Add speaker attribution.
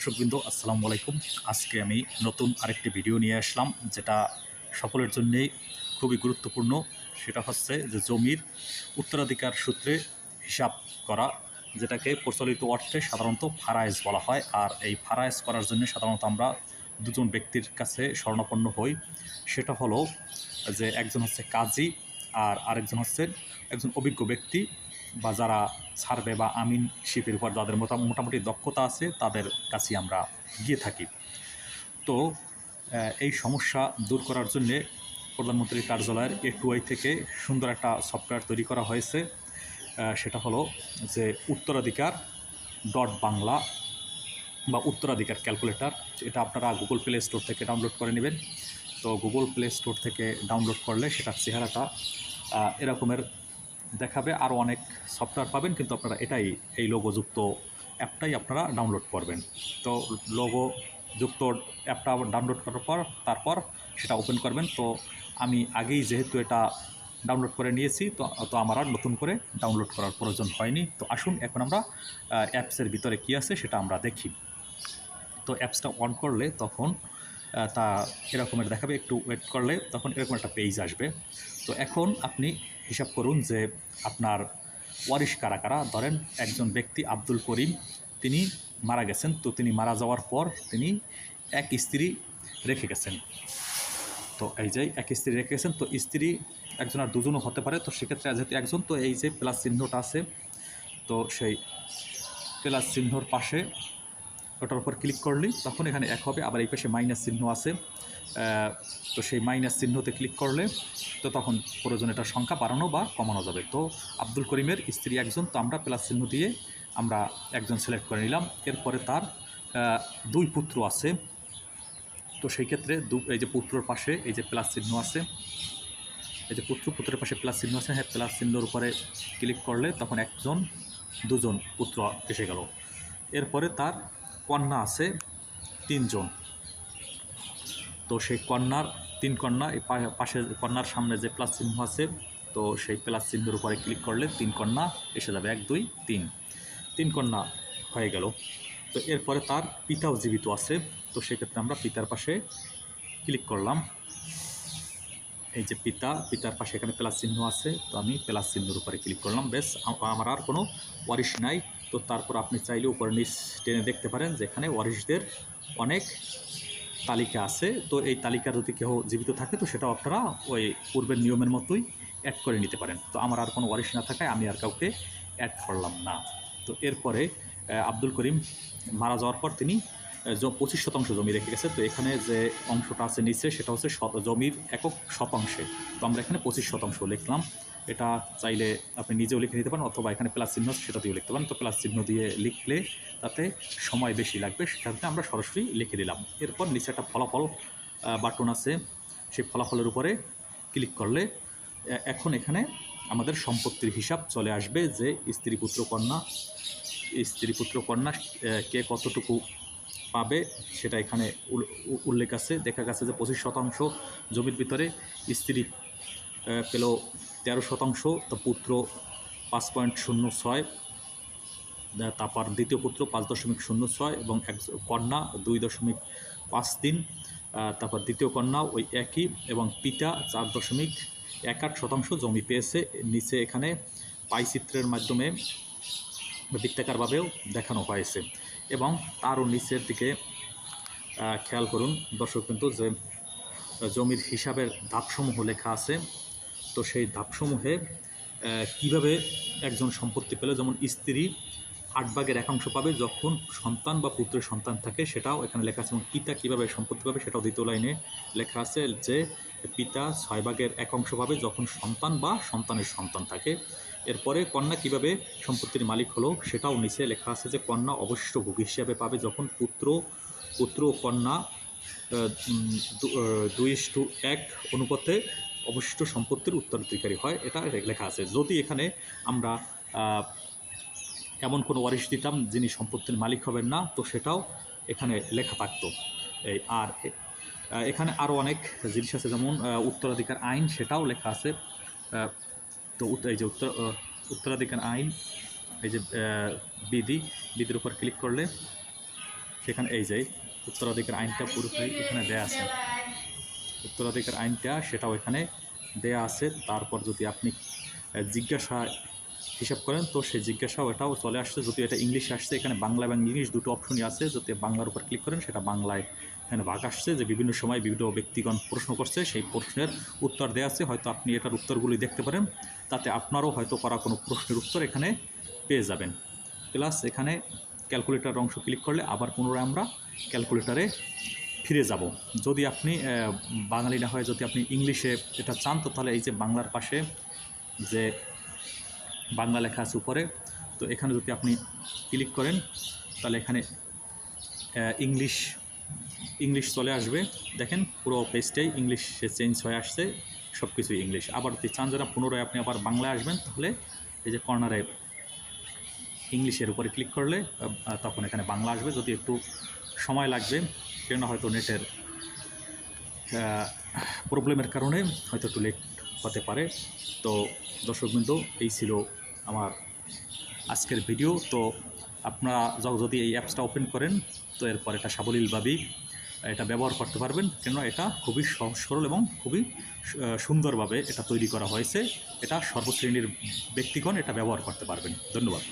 Speaker 1: দর্শকবৃন্দ, আসসালামু আলাইকুম। আজকে আমি নতুন আরেকটি ভিডিও নিয়ে আসলাম, যেটা সকলের জন্যেই খুবই গুরুত্বপূর্ণ। সেটা হচ্ছে যে জমির উত্তরাধিকার সূত্রে হিসাব করা, যেটাকে প্রচলিত অর্থে সাধারণত ফারায়েজ বলা হয়। আর এই ফারায়েজ করার জন্য সাধারণত আমরা দুজন ব্যক্তির কাছে স্বর্ণাপন্ন হই। সেটা হলো যে একজন হচ্ছে কাজী আর আরেকজন হচ্ছে একজন অভিজ্ঞ ব্যক্তি বা যারা সার্ভে বা আমিন শিপের উপর যাদের মোটা- মোটামুটি দক্ষতা আছে, তাদের কাছে আমরা গিয়ে থাকি। তো এই সমস্যা দূর করার জন্যে প্রধানমন্ত্রীর কার্যালয়ের এ টুআই থেকে সুন্দর একটা সফটওয়্যার তৈরি করা হয়েছে। সেটা হলো যে উত্তরাধিকার ডট বাংলা বা উত্তরাধিকার ক্যালকুলেটর। এটা আপনারা গুগল প্লে স্টোর থেকে ডাউনলোড করে নেবেন। তো গুগল প্লে স্টোর থেকে ডাউনলোড করলে সেটার চেহারাটা এরকমের দেখাবে। আরও অনেক সফটওয়্যার পাবেন, কিন্তু আপনারা এটাই, এই লোগোযুক্ত অ্যাপটাই আপনারা ডাউনলোড করবেন। তো লোগো যুক্ত অ্যাপটা ডাউনলোড করার পর, তারপর সেটা ওপেন করবেন। তো আমি আগেই যেহেতু এটা ডাউনলোড করে নিয়েছি, তো তো আমার আর নতুন করে ডাউনলোড করার প্রয়োজন হয়নি। তো আসুন, এখন আমরা অ্যাপসের ভিতরে কী আছে সেটা আমরা দেখি। তো অ্যাপসটা অন করলে তখন তা এরকমের দেখাবে, একটু ওয়েট করলে তখন এরকম একটা পেজ আসবে। তো এখন আপনি হিসাব করুন যে আপনার ওয়ারিশ কারা কারা, ধরেন একজন ব্যক্তি আব্দুল করিম, তিনি মারা গেছেন, তো তিনি মারা যাওয়ার পর তিনি এক স্ত্রী রেখে গেছেন। তো এই যে এক স্ত্রী রেখে গেছেন, তো স্ত্রী একজন আর দুজনও হতে পারে, তো সেক্ষেত্রে যেহেতু একজন, তো এই যে প্লাস চিহ্নটা আছে, তো সেই প্লাস চিহ্নর পাশে ওটার উপর ক্লিক করলে, তখন এখানে এক হবে, আবার এই পাশে মাইনাস চিহ্ন আছে। তো সেই মাইনাস চিহ্নতে ক্লিক করলে, তো তখন প্রয়োজন সংখ্যা বাড়ানো বা কমানো যাবে। তো আব্দুল করিমের স্ত্রী একজন, তো আমরা প্লাস চিহ্ন দিয়ে আমরা একজন সিলেক্ট করে নিলাম। এরপরে তার দুই পুত্র আছে। তো সেই ক্ষেত্রে দু, এই যে পুত্রর পাশে এই যে প্লাস চিহ্ন আছে, এই যে পুত্র, পুত্রের পাশে প্লাস চিহ্ন আছে হ্যাঁ প্লাস চিহ্নর উপরে ক্লিক করলে তখন একজন, দুজন পুত্র এসে গেল। এরপরে তার কন্যা আছে, তিনজন। তো সেই কন্যার, তিন কন্যা, এই পা- পাশে কন্যার সামনে যে প্লাস চিহ্ন আছে, তো সেই প্লাস চিহ্নের উপরে ক্লিক করলে তিন কন্যা এসে যাবে। এক, দুই, তিন। তিন কন্যা হয়ে গেল। তো এরপরে তার পিতাও জীবিত আছে। তো সেক্ষেত্রে আমরা পিতার পাশে ক্লিক করলাম। এই যে পিতা, পিতার পাশে এখানে প্লাস চিহ্ন আছে, তো আমি প্লাস চিহ্নের উপরে ক্লিক করলাম। বেশ আমার আর কোনো ওয়ারিশ নাই। তো তারপর আপনি চাইলে উপরে নিচ টেনে দেখতে পারেন, যেখানে ওয়ারিশদের অনেক তালিকা আছে। তো এই তালিকা যদি কেউ জীবিত থাকে, তো সেটা আপনারা ওই পূর্বের নিয়মের মতোই অ্যাড করে নিতে পারেন। তো আমার আর কোনো ওয়ারিশ না থাকায় আমি আর কাউকে অ্যাড করলাম না। তো এরপরে আব্দুল করিম মারা যাওয়ার পর তিনি পঁচিশ শতাংশ জমি রেখে গেছে। তো এখানে যে অংশটা আছে নিচে, সেটা হচ্ছে জমির একক শতাংশে। তো আমরা এখানে পঁচিশ শতাংশ লিখলাম। এটা চাইলে আপনি নিজেও লিখে নিতে পারেন অথবা এখানে প্লাস চিহ্ন সেটা দিয়েও লিখতে পারেন। তো প্লাস চিহ্ন দিয়ে লিখলে তাতে সময় বেশি লাগবে সেটাতে আমরা সরাসরি লিখে দিলাম এরপর নিচে একটা ফলাফল বাটন আছে। সেই ফলাফলের উপরে ক্লিক করলে এখন এখানে আমাদের সম্পত্তির হিসাব চলে আসবে যে স্ত্রী, পুত্র, কন্যা, স্ত্রী, পুত্র, কন্যা কে কতটুকু পাবে, সেটা এখানে উল্লেখ আছে। দেখা গেছে যে পঁচিশ শতাংশ জমির ভিতরে স্ত্রী পেল তেরো শতাংশ, তো পুত্র পাঁচ পয়েন্ট শূন্য ছয় তারপর দ্বিতীয় পুত্র পাঁচ দশমিক শূন্য ছয় এবং এক কন্যা দুই দশমিক পাঁচ তিন তারপর দ্বিতীয় কন্যা ওই একই এবং পিতা চার দশমিক এক আট শতাংশ জমি পেয়েছে। নিচে এখানে পাইচিত্রের মাধ্যমে বৃত্তাকারভাবেও দেখানো হয়েছে এবং তারও নিচের দিকে খেয়াল করুন দর্শক কিন্তু যে, জমির হিসাবের ধাপসমূহ লেখা আছে। তো সেই ধাপসমূহে কীভাবে একজন সম্পত্তি পেলে, যেমন স্ত্রী আট ভাগের একাংশ পাবে, যখন সন্তান বা পুত্রের সন্তান থাকে, সেটাও এখানে লেখা আছে, এবং পিতা কীভাবে সম্পত্তি পাবে, সেটাও দ্বিতীয় লাইনে লেখা আছে যে, পিতা ছয় ভাগের এক অংশ পাবে, যখন সন্তান বা সন্তানের সন্তান থাকে। এরপরে কন্যা কীভাবে সম্পত্তির মালিক হলো, সেটাও নিচে লেখা আছে যে, কন্যা অবশিষ্ট ভোগী হিসাবে পাবে, যখন পুত্র পুত্র ও কন্যা দুই টু এক অনুপাতে অবশিষ্ট সম্পত্তির উত্তরাধিকারী হয়, এটা লেখা আছে। যদি এখানে আমরা এমন কোনো ওয়ারিশ দিতাম যিনি সম্পত্তির মালিক হবেন না, তো সেটাও এখানে লেখা থাকতো। এই আর এখানে আরও অনেক জিনিস আছে, যেমন উত্তরাধিকার আইন, সেটাও লেখা আছে। তো এই যে উত্তর উত্তরাধিকার আইন, এই যে বিধি, বিধির উপর ক্লিক করলে সেখানে এই যে উত্তরাধিকার আইনটা পুরোপুরি এখানে দেয়া আছে। উত্তরাধিকার আইনটা সেটাও এখানে দেয়া আছে। তারপর যদি আপনি জিজ্ঞাসা হিসাব করেন, তো সেই জিজ্ঞাসাও এটাও চলে আসছে। যদি এটা ইংলিশে আসছে, এখানে বাংলা এবং ইংলিশ দুটো অপশনই আছে। যদি বাংলার উপর ক্লিক করেন, সেটা বাংলায় এখানে ভাগ আসছে যে বিভিন্ন সময় বিভিন্ন ব্যক্তিগণ প্রশ্ন করছে, সেই প্রশ্নের উত্তর দেওয়া আছে। হয়তো আপনি এটার উত্তরগুলি দেখতে পারেন, তাতে আপনারও হয়তো করা কোনো প্রশ্নের উত্তর এখানে পেয়ে যাবেন। প্লাস এখানে ক্যালকুলেটার অংশ ক্লিক করলে আবার পুনরায় আমরা ক্যালকুলেটারে ফিরে যাব। যদি আপনি বাঙালি না হয়, যদি আপনি ইংলিশে এটা চান, তো তাহলে এই যে বাংলার পাশে যে বাংলা লেখা আছে উপরে, তো এখানে যদি আপনি ক্লিক করেন, তাহলে এখানে ইংলিশ ইংলিশ চলে আসবে। দেখেন, পুরো পেজটাই ইংলিশে চেঞ্জ হয়ে আসছে সব কিছুই ইংলিশ। আবার যদি চান যারা পুনরায় আপনি আবার বাংলায় আসবেন, তাহলে এই যে কর্নারে ইংলিশের উপরে ক্লিক করলে তখন এখানে বাংলা আসবে। যদি একটু সময় লাগবে, কেননা হয়তো নেটের প্রবলেমের কারণে হয়তো একটু লেট হতে পারে। তো দর্শকবৃন্দ, এই ছিল আমার আজকের ভিডিও তো আপনারা যদি এই অ্যাপসটা ওপেন করেন, তো এরপর এটা সাবলীলভাবেই এটা ব্যবহার করতে পারবেন কেন এটা খুবই সহজ সরল এবং খুবই সুন্দরভাবে এটা তৈরি করা হয়েছে। এটা সর্বশ্রেণীর ব্যক্তিগণ এটা ব্যবহার করতে পারবেন। ধন্যবাদ।